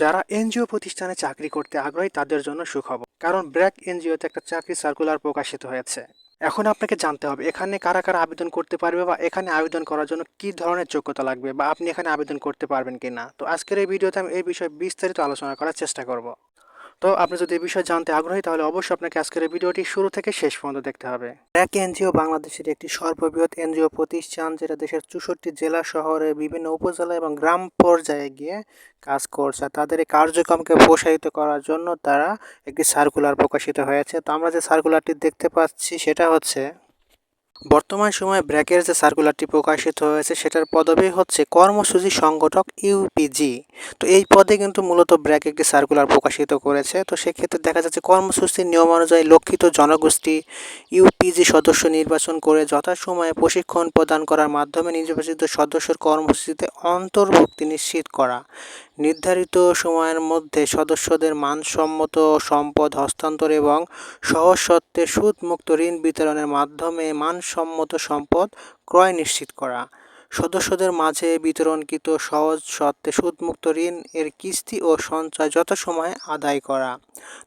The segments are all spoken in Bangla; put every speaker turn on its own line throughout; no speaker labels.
যারা এনজিও প্রতিষ্ঠানে চাকরি করতে আগ্রহী, তাদের জন্য সুখবর। কারণ ব্র্যাক এনজিওতে একটা চাকরি সার্কুলার প্রকাশিত হয়েছে। এখন আপনাকে জানতে হবে, এখানে কারা কারা আবেদন করতে পারবে বা এখানে আবেদন করার জন্য কি ধরনের যোগ্যতা লাগবে বা আপনি এখানে আবেদন করতে পারবেন কিনা? তো আজকের এই ভিডিওতে আমি এই বিষয়ে বিস্তারিত আলোচনা করার চেষ্টা করব। তো আপনি যদি এই বিষয়ে জানতে আগ্রহী, তাহলে অবশ্যই আপনাকে আজকের ভিডিওটি শুরু থেকে শেষ পর্যন্ত দেখতে হবে। এক এনজিও বাংলাদেশের একটি সর্ববৃহৎ এনজিও প্রতিষ্ঠান, যেটা দেশের চৌষট্টি জেলা শহরে বিভিন্ন উপজেলা এবং গ্রাম পর্যায়ে গিয়ে কাজ করছে। তাদের এই কার্যক্রমকে প্রসারিত করার জন্য তারা একটি সার্কুলার প্রকাশিত হয়েছে। তো আমরা যে সার্কুলারটি দেখতে পাচ্ছি, সেটা হচ্ছে বর্তমান সময়ে ব্র্যাকের যে সার্কুলারটি প্রকাশিত হয়েছে, সেটার পদবি হচ্ছে কর্মসূচি সংগঠক ইউপিজি। তো এই পদে কিন্তু মূলত ব্র্যাক একটি সার্কুলার প্রকাশিত করেছে। তো সেক্ষেত্রে দেখা যাচ্ছে কর্মসূচির নিয়ম অনুযায়ী লক্ষিত জনগোষ্ঠী ইউপিজি সদস্য নির্বাচন করে যথাসময়ে প্রশিক্ষণ প্রদান করার মাধ্যমে নির্বাচিত সদস্যের কর্মসূচিতে অন্তর্ভুক্তি নিশ্চিত করা। নির্ধারিত সময়ের মধ্যে সদস্যদের মানসম্মত সম্পদ হস্তান্তর এবং সহজ শর্তে সুদমুক্ত ঋণ বিতরণের মাধ্যমে মানসম্মত সম্পদ ক্রয় নিশ্চিত করা। সদস্যদের মাঝে বিতরণকৃত সহজ শর্তে সুদমুক্ত ঋণ এর কিস্তি ও সঞ্চয় যথাসময়ে আদায় করা।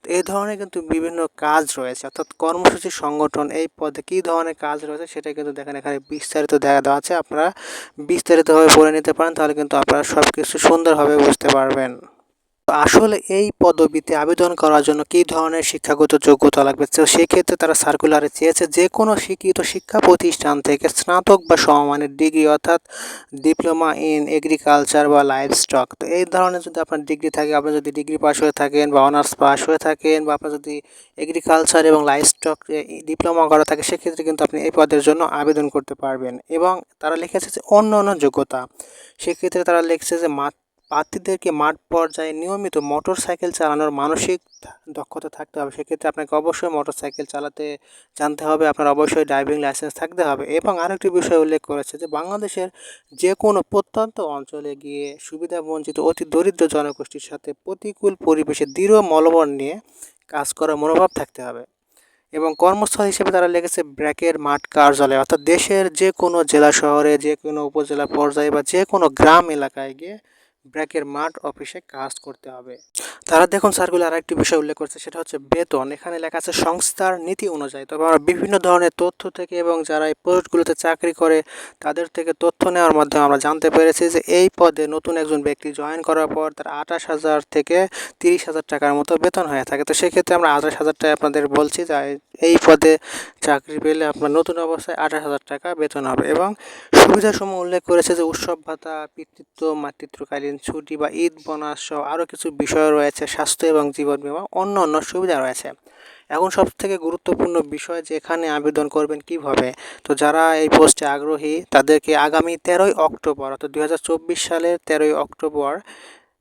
তো এই ধরনের কিন্তু বিভিন্ন কাজ রয়েছে। অর্থাৎ কর্মসূচি সংগঠন এই পদে কী ধরনের কাজ রয়েছে সেটা কিন্তু দেখেন এখানে বিস্তারিত দেখা দেওয়া আছে। আপনারা বিস্তারিতভাবে পড়ে নিতে পারেন, তাহলে কিন্তু আপনারা সব কিছু সুন্দরভাবে বুঝতে পারবেন। আসলে এই পদবিতে আবেদন করার জন্য কী ধরনের শিক্ষাগত যোগ্যতা লাগবে? তো সেক্ষেত্রে তারা সার্কুলারে চেয়েছে যে কোনো শিক্ষিত শিক্ষা প্রতিষ্ঠান থেকে স্নাতক বা সমমানের ডিগ্রি অর্থাৎ ডিপ্লোমা ইন এগ্রিকালচার বা লাইফ স্টক তো এই ধরনের যদি আপনার ডিগ্রি থাকে, আপনি যদি ডিগ্রি পাস হয়ে থাকেন বা অনার্স পাস হয়ে থাকেন বা আপনার যদি এগ্রিকালচার এবং লাইফ স্টক ডিপ্লোমা করা থাকে, সেক্ষেত্রে কিন্তু আপনি এই পদের জন্য আবেদন করতে পারবেন। এবং তারা লিখেছে যে অন্য অন্য যোগ্যতা। সেক্ষেত্রে তারা লিখছে যে মাত্র প্রার্থীদেরকে মাঠ পর্যায়ে নিয়মিত মোটর সাইকেল চালানোর মানসিক দক্ষতা থাকতে হবে। সেক্ষেত্রে আপনাকে অবশ্যই মোটর সাইকেল চালাতে জানতে হবে, আপনার অবশ্যই ড্রাইভিং লাইসেন্স থাকতে হবে। এবং আরেকটি বিষয় উল্লেখ করেছে যে, বাংলাদেশের যে কোনো প্রত্যন্ত অঞ্চলে গিয়ে সুবিধা বঞ্চিত অতি দরিদ্র জনগোষ্ঠীর সাথে প্রতিকূল পরিবেশে দৃঢ় মনোবল নিয়ে কাজ করার মনোভাব থাকতে হবে। এবং কর্মস্থল হিসেবে তারা লেগেছে ব্র্যাকের মাঠ কার্যালয়, অর্থাৎ দেশের যে কোনো জেলা শহরে যে কোনো উপজেলা পর্যায়ে বা যে কোনো গ্রাম এলাকায় গিয়ে ব্র্যাকের মাঠ অফিসে কাজ করতে হবে। তারা দেখুন সার্কুলার আরেকটি বিষয় উল্লেখ করছে, সেটা হচ্ছে বেতন। এখানে লেখা আছে, সংস্থার নীতি অনুযায়ী। তবে আমরা বিভিন্ন ধরনের তথ্য থেকে এবং যারা এই পোস্টগুলোতে চাকরি করে, তাদের থেকে তথ্য নেওয়ার মাধ্যমে আমরা জানতে পেরেছি যে এই পদে নতুন একজন ব্যক্তি জয়েন করার পর তার আঠাশ হাজার থেকে তিরিশ হাজার টাকার মতো বেতন হয়ে থাকে। তো সেক্ষেত্রে আমরা আঠাশ হাজার টাকা আপনাদের বলছি যে এই পদে চাকরি পেলে আপনার নতুন অবস্থায় আঠাশ হাজার টাকা বেতন হবে। এবং সুবিধাসমূহ উল্লেখ করেছে যে উৎসব ভাতা, পিতৃত্ব, মাতৃত্বকালীন ছুটি বা ঈদ, বোনাস সহ আরও কিছু বিষয় রয়েছে, স্বাস্থ্য এবং জীবন বিমা, অন্য অন্য সুবিধা রয়েছে। এখন সব থেকে গুরুত্বপূর্ণ বিষয় যেখানে আবেদন করবেন কীভাবে? তো যারা এই পোস্টে আগ্রহী, তাদেরকে আগামী তেরোই অক্টোবর অর্থাৎ দুই হাজার চব্বিশ সালের তেরোই অক্টোবর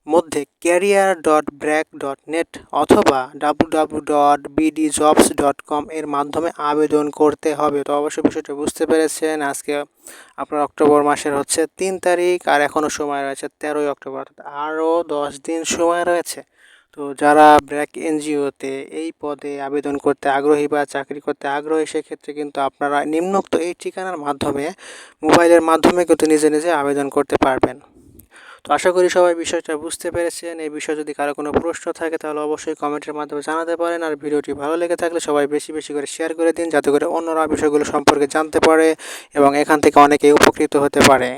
মধ্যে career dot BRAC dot net অথবা W W dot BD jobs dot com এর মাধ্যমে আবেদন করতে হবে। তো অবশ্যই বিষয়টা বুঝতে পেরেছেন। আজকে আপনার অক্টোবর মাসের হচ্ছে তিন তারিখ আর এখনও সময় রয়েছে তেরোই অক্টোবর আরও দশ দিন সময় রয়েছে। তো যারা ব্র্যাক এনজিওতে এই পদে আবেদন করতে আগ্রহী বা চাকরি করতে আগ্রহী, সেক্ষেত্রে কিন্তু আপনারা নিম্নোক্ত এই ঠিকানার মাধ্যমে, মোবাইলের মাধ্যমে কিন্তু নিজে নিজে আবেদন করতে পারবেন। তো আশা করি সবাই বিষয়টা বুঝতে পেরেছেন। এই বিষয়ে যদি কারও কোনো প্রশ্ন থাকে, তাহলে অবশ্যই কমেন্টের মাধ্যমে জানাতে পারেন। আর ভিডিওটি ভালো লেগে থাকলে সবাই বেশি বেশি করে শেয়ার করে দিন, যাতে করে অন্যরা বিষয়গুলো সম্পর্কে জানতে পারে এবং এখান থেকে অনেকেই উপকৃত হতে পারে।